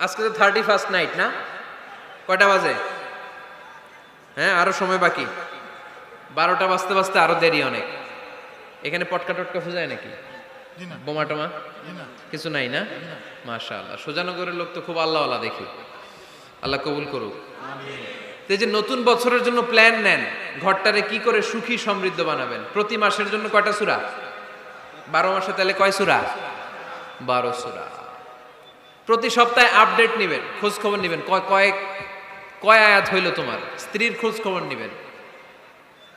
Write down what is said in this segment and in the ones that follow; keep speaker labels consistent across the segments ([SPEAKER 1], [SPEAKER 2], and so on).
[SPEAKER 1] আজকে তো thirty first night না? কয়টা বাজে? হ্যাঁ আরও সময় বাকি। বারোটা বাজতে বাজতে আরও দেরি অনেক। এখানে পটকা টটকা ফুজায় নাকি? বোমা টোমা? কিছু নাই না? মাশা আল্লাহ সোজানগরের লোক তো খুব আল্লাহ আল্লাহ দেখি। আল্লাহ কবুল করুক। তো যে নতুন বছরের জন্য প্ল্যান নেন ঘরটারে কি করে সুখী সমৃদ্ধ বানাবেন? প্রতি মাসের জন্য কয়টা সুরা? বারো মাসে তাহলে কয় সুরা? বারো সুরা। প্রতি সপ্তাহে আপডেট নেবেন খোঁজ খবর নেবেন। কয় কয়েক কয় আয়াত হইল তোমার? স্ত্রীর খোঁজ খবর নেবেন,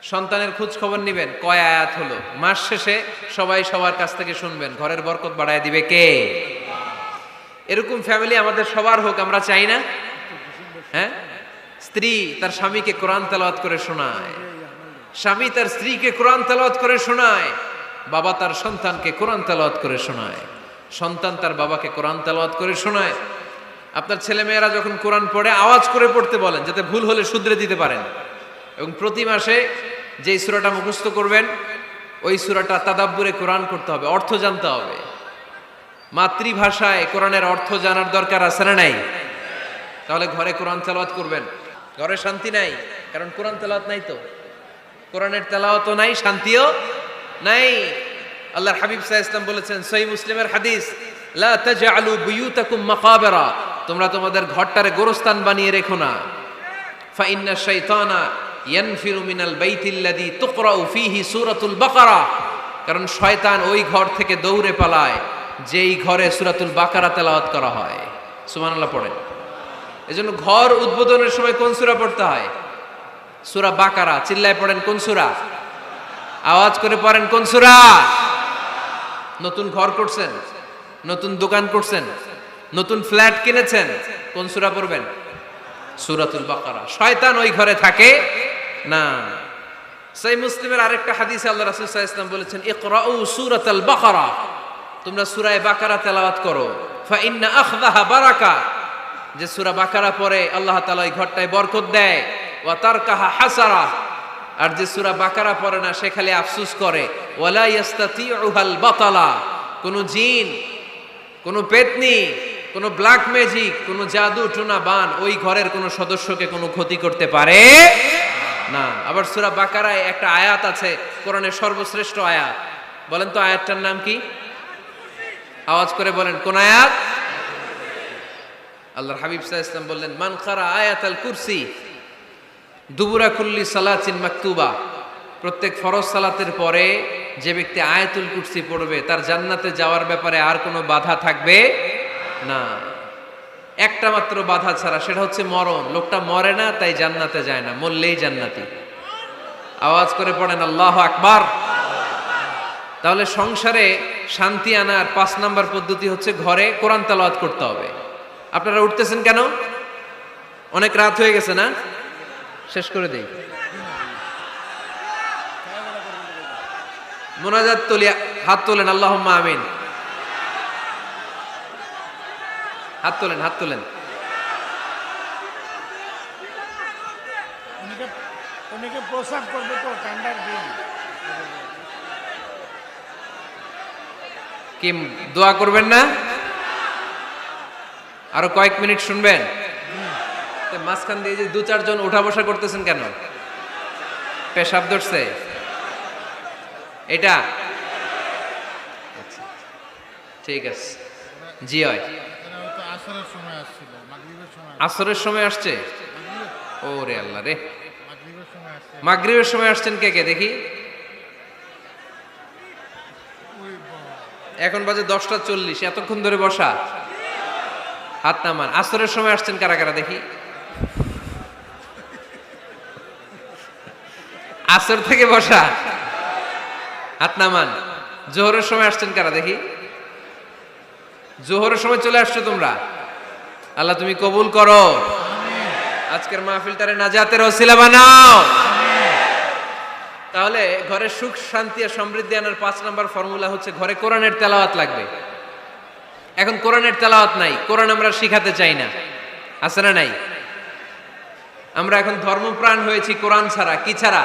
[SPEAKER 1] সন্তানের খোঁজ খবর নেবেন, কয় আয়াত হলো? মাস শেষে সবাই সবার কাছ থেকে শুনবেন, ঘরের বরকত বাড়ায় দিবে কে? এরকম ফ্যামিলি আমাদের সবার হোক, আমরা চাই না? হ্যাঁ? স্ত্রী তার স্বামীকে কোরআন তেলাওয়াত করে শোনায়। স্বামী তার স্ত্রীকে কোরআন তেলাওয়াত করে শোনায়। বাবা তার সন্তানকে কোরআন তেলাওয়াত করে শোনায়। সন্তান তার বাবাকে কোরআন তেলাওয়াত করে শোনায়। আপনার ছেলেমেয়েরা যখন কোরআন পড়ে, আওয়াজ করে পড়তে বলেন, যাতে ভুল হলে শুধরে দিতে পারেন। এবং প্রতি মাসে যেই সূরাটা মুখস্থ করবেন, ওই সুরাটা তাদাব্বুরে কোরআন করতে হবে, অর্থ জানতে হবে। মাতৃভাষায় কোরআনের অর্থ জানার দরকার আছে না নাই? তাহলে ঘরে কোরআন তেলাওয়াত করবেন। ঘরে শান্তি নাই, কারণ কোরআন তেলাওয়াত নাই তো। কোরআনের তেলাওয়াতও নাই, শান্তিও নাই। আল্লাহর হাবিব ইসলাম বলেছেন সহি মুসলিমের হাদিস, লা তাজআলু বুয়ুতাকুম মাকাবিরা তোমরা তোমাদের ঘরটারে গোরস্থান বানিয়ে রেখো না। ফা ইন্না শাইতানা ইয়ানফিরু মিনাল বাইতিল্লাযী তুকরাউ ফীহি সূরাতুল বাকারা কারণ শয়তান ওই ঘর থেকে দৌড়ে পালায়, যেই ঘরে সূরাতুল বাকারা তেলাওয়াত করা হয়। সুবহানাল্লাহ পড়েন। এজন্য ঘর উদ্বোধনের সময় কোন সূরা পড়তে হয়? সূরা বাকারা। চিল্লায় পড়েন কোন সূরা? আওয়াজ করে পড়েন কোন সূরা? নতুন ঘর করছেন, নতুন দোকান করছেন, নতুন ফ্ল্যাট কিনেছেন, কোন সুরা পড়বেন? সুরাতুল বাকারা। শয়তান ওই ঘরে থাকে না। সেই মুসলিমের আরেকটা হাদিসে আল্লাহ রাসূল ওয়াসাল্লাম বলেছেন, ইকরাউ সূরাতাল বাকারা। তোমরা সূরা বাকারা তেলাওয়াত করো। ফা ইন্না আখযাহা বারাকা। যে সুরা বাকারা পড়ে, আল্লাহ তাআলা ওই ঘরটায় বরকত দেয়। ওয়া তারকাহা হাসারা। আর যে সুরা বাকারা পড়ে না, সে খালি আফসোস করে, ওয়ালা বাতালা কোন জিন, কোন পেতনি, কোন ব্ল্যাক ম্যাজিক, কোন জাদু টুনা বান ওই ঘরের কোন সদস্যকে কোনো ক্ষতি করতে পারে না। আবার সুরা বাকারায় একটা আয়াত আছে, কোরআনের সর্বশ্রেষ্ঠ আয়াত। বলেন তো আয়াতটার নাম কি? আওয়াজ করে বলেন, কোন আয়াত? আল্লাহর হাবিব আলাইহি ওয়াসাল্লাম বললেন, মান খারা আয়াতাল কুরসি দুবুরা কুল্লি সালাচিন মাকতুবা। প্রত্যেক ফরজ সালাতের পরে যে ব্যক্তি আয়াতুল কুরসি পড়বে, তার জান্নাতে যাওয়ার ব্যাপারে আর কোনো বাধা থাকবে না। একটা মাত্র বাধা ছাড়া, সেটা হচ্ছে মরণ। লোকটা মরে না, তাই জান্নাতে যায় না, মরলেই জান্নাতি। আওয়াজ করে পড়েন, আল্লাহ আকবার! তাহলে সংসারে শান্তি আনার পাঁচ নাম্বার পদ্ধতি হচ্ছে ঘরে কোরআন তালাওয়াত করতে হবে। আপনারা উঠতেছেন কেন? অনেক রাত হয়ে গেছে না? শেষ করে দেই। মোনাজাত তুলিয়া হাত তোলেন আল্লাহ আমিন। হাত তোলেন হাত তোলেন।
[SPEAKER 2] অনেকে অনেকে পোশাক করবে তো ঠান্ডার দিন।
[SPEAKER 1] কি দোয়া করবেন না? আরও কয়েক মিনিট শুনবেন? মাঝখান দিয়ে যে দু চারজন উঠা বসা করতেছেন কেন? পেশাব ধরছে। এটা? ঠিক আছে। জি হয়।
[SPEAKER 2] আসরের সময়
[SPEAKER 1] আসছে। ও রে আল্লাহ রে।
[SPEAKER 2] মাগরিবের সময়
[SPEAKER 1] আসছেন কে কে? দেখি। এখন বাজে দশটা চল্লিশ, এতক্ষণ ধরে বসা। হাত নামান। আসরের সময় আসছেন কারা কারা? দেখি। আসর থেকে বসা। হাত নামান জোহরের সময় আসছেন কারা দেখি? জোহরের সময় চলে আসছো তোমরা? আল্লাহ তুমি কবুল করো। আজকের মাহফিলটারে নাজাতের ওসিলা বানাও। তাহলে ঘরে সুখ, শান্তি আর সমৃদ্ধি আনার পাঁচ নাম্বার ফর্মুলা হচ্ছে ঘরে কোরআনের তেলাওয়াত লাগবে। এখন কোরআনের তেলাওয়াত নাই, কোরআন আমরা শিখাতে চাই না। আছে না নাই? আমরা এখন ধর্মপ্রাণ হয়েছি কোরআন ছাড়া, কি ছাড়া?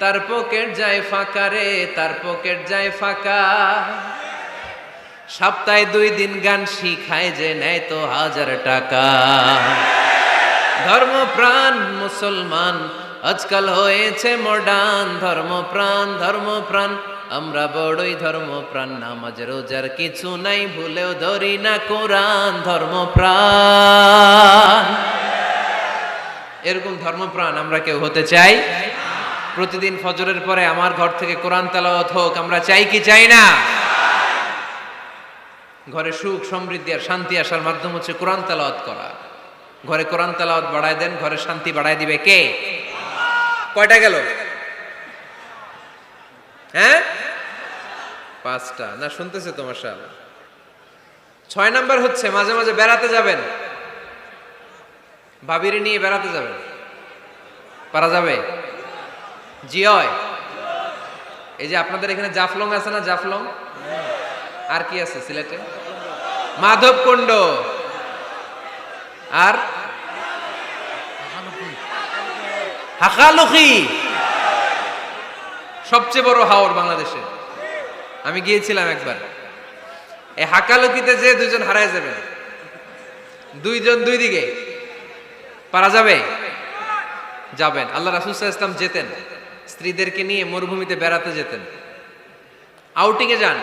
[SPEAKER 1] তার পকেট যায় ফাঁকা রে, তার পকেট যায় ফাঁকা। সপ্তাহে দুই দিন গান শিখায় যে নেয় তো হাজার টাকা। ধর্মপ্রাণ মুসলমান, আজকাল হয়েছে মডার্ন ধর্মপ্রাণ ধর্মপ্রাণ, আমরা বড়ই ধর্মপ্রাণ। নামাজ, রোজার কিছু নাই, ভুলেও ধরি না কোরআন। ধর্মপ্রাণ। এরকম ধর্মপ্রাণ আমরা কেউ হতে চাই? প্রতিদিন ফজরের পরে আমার ঘর থেকে কোরআন তালাওয়াত হোক, আমরা চাই কি চাই না? ঘরে সুখ, সমৃদ্ধি আর শান্তি আসার মাধ্যম হচ্ছে কোরআন তালাওয়াত করা। ঘরে কোরআন তালাওয়াত বাড়ায় দেন, ঘরে শান্তি বাড়ায় দিবে কে? কয়টা গেল? হ্যাঁ? পাঁচটা। না, শুনতেছে তোমার সাল ছয় নাম্বার হচ্ছে, মাঝে মাঝে বেড়াতে যাবেন। ভাবিরে নিয়ে বেড়াতে যাবেন। পারা যাবে? জিয়য় এই যে আপনাদের এখানে জাফলং আছে না জাফলং? আর কি আছে সিলেটে? মাধবকুণ্ড। আর?
[SPEAKER 2] হাকালুকি
[SPEAKER 1] সবচেয়ে বড় হাওর বাংলাদেশে। আমি গিয়েছিলাম একবার। এই হাকালুকিতে যে দুজন হারায় যাবে, দুইজন দুই দিকে, পারা যাবে? যাবেন। আল্লাহ রাসুল ইসলাম যেতেন। স্ত্রীদেরকে নিয়ে মরুভূমিতে বেড়াতে যেতেন। আউটিং এ যান।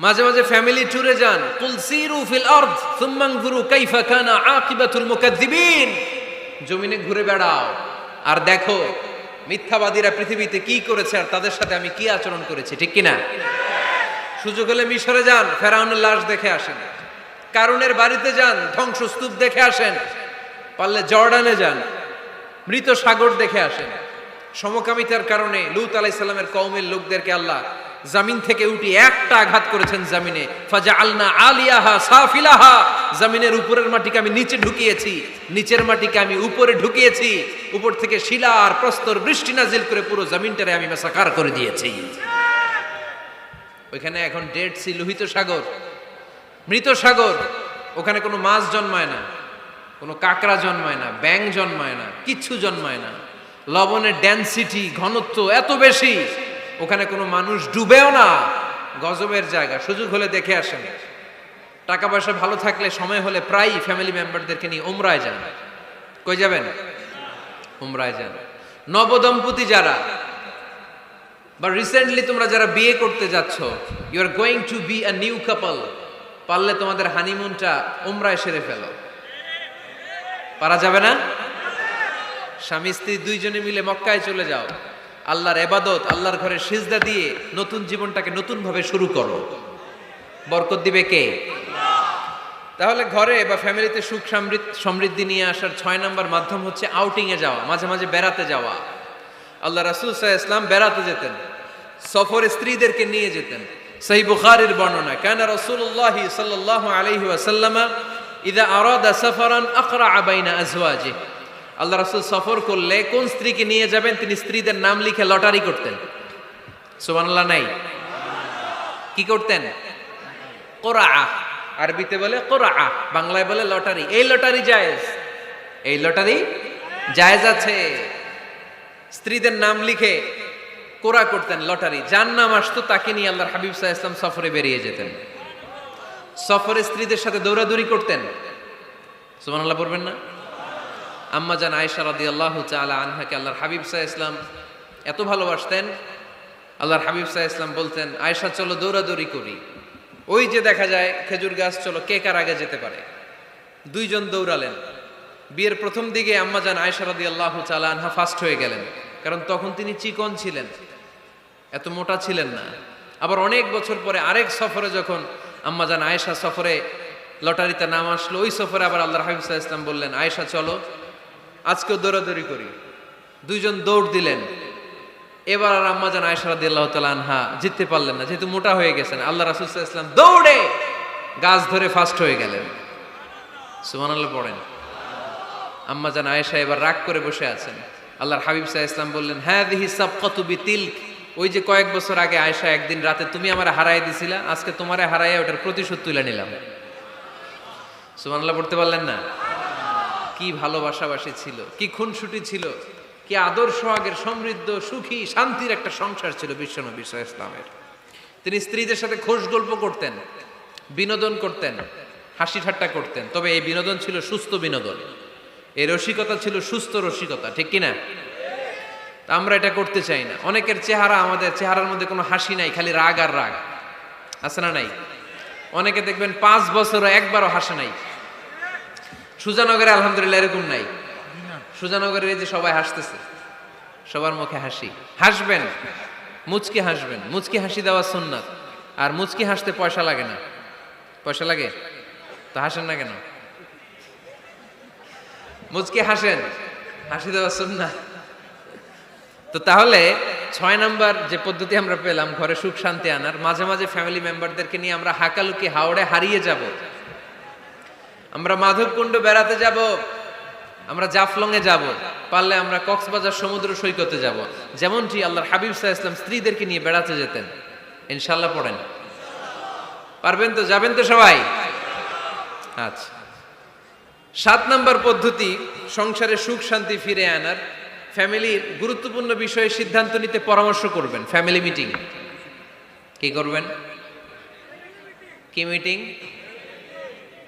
[SPEAKER 1] মাঝে মাঝে ফ্যামিলি ট্যুরে যান। কুল সিরু ফিল আরদ কাইফা কানা আকিবাতুল জমিনে ঘুরে বেড়াও। আর দেখো, মিথ্যাবাদীরা পৃথিবীতে কি করেছে আর তাদের সাথে আমি কি আচরণ করেছি, ঠিক কি না সুযোগ হলে মিশরে যান, ফেরাউনের লাশ দেখে আসেন। কারুনের বাড়িতে যান, ধ্বংসস্তূপ দেখে আসেন। পারলে জর্ডানে যান। মৃত সাগর দেখে আসেন। সমকামিতার কারণে লুত আলাইসাল্লামের কওমের লোকদেরকে আল্লাহ জামিন থেকে উঠি একটা আঘাত করেছেন জামিনে। ফাজা আলনা আলিয়াহা সাফিলাহা। জামিনের উপরের মাটিকে আমি নিচে ঢুকিয়েছি। নিচের মাটিকে আমি উপরে ঢুকিয়েছি। উপর থেকে শিলা আর প্রস্তর বৃষ্টি নাজিল করে পুরো জামিনটারে আমি মেসাকার করে দিয়েছি। ওইখানে এখন ডেড সি লোহিত সাগর। মৃত সাগর। ওখানে কোনো মাছ জন্মায় না। কোনো কাঁকড়া জন্মায় না। ব্যাং জন্মায় না। কিচ্ছু জন্মায় না। লবণের ডেন্সিটি ঘনত্ব এত বেশি, ওখানে কোনো মানুষ ডুবেও না। গজবের জায়গা, সুযোগ হলে দেখে আসেন। টাকা পয়সা ভালো থাকলে সময় হলে প্রায়ই ফ্যামিলি মেম্বারদেরকে নিয়ে ওমরায় যান। কই যাবেন? ওমরায় যান। নবদম্পতি যারা, বা রিসেন্টলি তোমরা যারা বিয়ে করতে যাচ্ছ you are going to be a new couple পারলে তোমাদের হানিমুনটা ওমরায় সেরে ফেলো। পারা যাবে না? স্বামী, স্ত্রী দুইজনে মিলে মক্কায় চলে যাও। আল্লাহর এবাদত, আল্লাহর ঘরে সিজদা দিয়ে নতুন জীবনটাকে নতুন ভাবে শুরু করো। বরকত দিবে কে? তাহলে ঘরে বা ফ্যামিলিতে সুখ সমৃদ্ধ নিয়ে আসার ছয় নম্বর মাধ্যম হচ্ছে আউটিং এ যাওয়া, মাঝে মাঝে বেড়াতে যাওয়া। আল্লাহ রাসুল সাহ ইসলাম বেড়াতে যেতেন, সফরে স্ত্রীদেরকে নিয়ে যেতেন। সেই বুখারির বর্ণনা, কেন রসুল্লাহ সাল্লাহ আলহি ওয়াসাল্লামা ইদা আরাদা সফরান আকরা আবাইনা আজওয়াজে আল্লাহ রাসুল সফর করলে কোন স্ত্রীকে নিয়ে যাবেন? তিনি স্ত্রীদের নাম লিখে লটারি করতেন। সুবহানাল্লাহ, নাই। কি করতেন? কোরআ। আরবিতে বলে কোরআ, বাংলায় বলে লটারি। এই লটারি জায়েজ। এই লটারি জায়েজ আছে। স্ত্রীদের নাম লিখে কোরা করতেন, লটারি। যার নাম আসতো, তাকে নিয়ে আল্লাহর হাবিব সাহা ইসলাম সফরে বেরিয়ে যেতেন। সফরে স্ত্রীদের সাথে দৌড়াদৌড়ি করতেন। সুমান আল্লাহ পড়বেন না? আম্মা জান আয়েশা রাদি আল্লাহ চালা আনহাকে আল্লাহর হাবিব সাহা ইসলাম এত ভালোবাসতেন, আল্লাহর হাবিব সাহা ইসলাম বলতেন, আয়েশা, চলো দৌড়াদৌড়ি করি। ওই যে দেখা যায়, খেজুর গাছ, চলো, কে কার আগে যেতে পারে? দুইজন দৌড়ালেন। বিয়ের প্রথম দিকে আম্মা যান আয়সা রাদি আল্লাহ আনহা ফার্স্ট হয়ে গেলেন, কারণ তখন তিনি চিকন ছিলেন, এত মোটা ছিলেন না। আবার অনেক বছর পরে আরেক সফরে যখন আম্মা যান আয়েশা সফরে লটারিতে নাম আসলো, ওই সফরে আবার আল্লাহ হাবিব আলাইহি ইসলাম বললেন, আয়েশা, চলো। আজকেও দৌড়াদৌড়ি করি। দুইজন দৌড় দিলেন। এবার আর আম্মা জান আয়েশা রাদিয়াল্লাহু তাআলা আনহা জিততে পারলেন না, যেহেতু মোটা হয়ে গেছেন। আল্লাহ রাসূল ইসলাম দৌড়ে গাছ ধরে ফার্স্ট হয়ে গেলেন। সুবহানাল্লাহ পড়েন। আম্মা জান আয়েশা এবার রাগ করে বসে আছেন। আল্লাহর হাবিব আলাইহি ইসলাম বললেন হ্যাঁ দিহি সাবকাতু বিতিলক। ওই যে কয়েক বছর আগে আয়েশা একদিন রাতে, তুমি আমার হারাই দিছিলা, আজকে তোমারে হারাইয়া ওটার প্রতিশোধ তুলে নিলাম। সুমান আল্লাহ পড়তে পারলেন না? কি ভালোবাসাবাসি ছিল, কি খুনসুটি ছিল, কি আদর্শ আগের সমৃদ্ধ, সুখী, শান্তির একটা সংসার ছিল বিশ্বনবী ইসলামের তিনি স্ত্রীদের সাথে খোশ গল্প করতেন, বিনোদন করতেন, হাসি ঠাট্টা করতেন। তবে এই বিনোদন ছিল সুস্থ বিনোদন। এই রসিকতা ছিল সুস্থ রসিকতা, ঠিক কিনা? আমরা এটা করতে চাই না। অনেকের চেহারা আমাদের চেহারার মধ্যে কোনো হাসি নাই, খালি রাগ আর রাগ। আছে না নাই? অনেকে দেখবেন পাঁচ বছরও একবারও হাসে নাই। সুজানগরে আলহামদুলিল্লাহ এরকম নাই। সুজানগরের এই যে সবাই হাসতেছে সবার মুখে হাসি। হাসবেন মুচকি হাসবেন। মুচকি হাসি দেওয়া সুন্নাত। আর মুচকি হাসতে পয়সা লাগে না। পয়সা লাগে? তো হাসেন না কেন? মুচকি হাসেন হাসি দেওয়া সুন্নাত। তো তাহলে ছয় নাম্বার যে পদ্ধতি আমরা পেলাম ঘরে সুখ শান্তি আনার মাঝে মাঝে ফ্যামিলি মেম্বারদেরকে নিয়ে আমরা হাকালুকি হাওড়ে হারিয়ে যাব। আমরা মাধবকুণ্ড বেড়াতে যাব, আমরা জাফলংয়ে যাব, পারলে আমরা কক্সবাজার সমুদ্র সৈকতে যাব। যেমনটি আল্লাহর হাবিব সাহা ইসলাম স্ত্রীদেরকে নিয়ে বেড়াতে যেতেন। ইনশাল্লাহ পড়েন। পারবেন তো? যাবেন তো সবাই? আচ্ছা। সাত নম্বর পদ্ধতি, সংসারে সুখ শান্তি ফিরে আনার। ফ্যামিলির গুরুত্বপূর্ণ বিষয়ে সিদ্ধান্ত নিতে পরামর্শ করবেন। Family meeting. কি করবেন? কি মিটিং?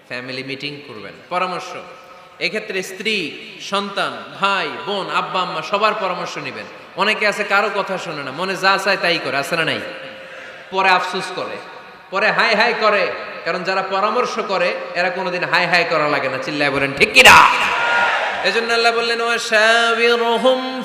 [SPEAKER 1] ফ্যামিলি মিটিং করবেন। পরামর্শ। এক্ষেত্রে স্ত্রী, সন্তান, ভাই, বোন, আব্বা, আম্মা সবার পরামর্শ নেবেন। অনেকে আছে কারও কথা শোনে না, মনে যা চায় তাই করে, আছে না নাই? পরে আফসুস করে। পরে হাই হাই করে। কারণ যারা পরামর্শ করে, এরা কোনোদিন হাই হাই করা লাগে না, চিল্লায় বলেন, ঠিক কিনা এজন্য আল্লাহ বললেন, ওয়াশাবিরহুম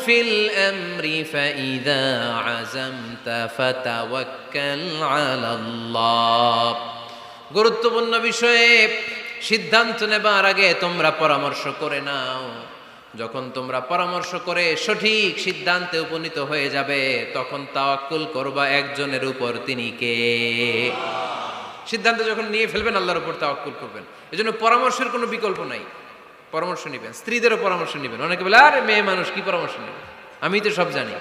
[SPEAKER 1] গুরুত্বপূর্ণ বিষয়ে সিদ্ধান্ত নেবার আগে তোমরা পরামর্শ করে নাও। যখন তোমরা পরামর্শ করে সঠিক সিদ্ধান্তে উপনীত হয়ে যাবে, তখন তাওয়াক্কুল করবা একজনের উপর তিনি কে? সিদ্ধান্ত যখন নিয়ে ফেলবেন, আল্লাহর উপর তাওয়াক্কুল করবেন। এজন্য পরামর্শের কোনো বিকল্প নাই। পরামর্শ নেবেন, স্ত্রীদেরও পরামর্শ নেবেন। অনেকে বলে, আরে, মেয়ে মানুষ, কি পরামর্শ নেবে? আমি তো সব জানি।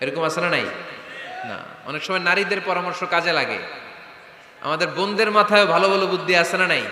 [SPEAKER 1] এরকম না নাই? না। অনেক সময় নারীদের পরামর্শ কাজে লাগে। আমাদের বোনদের মাথায় ভালো ভালো বুদ্ধি আসে না নাই?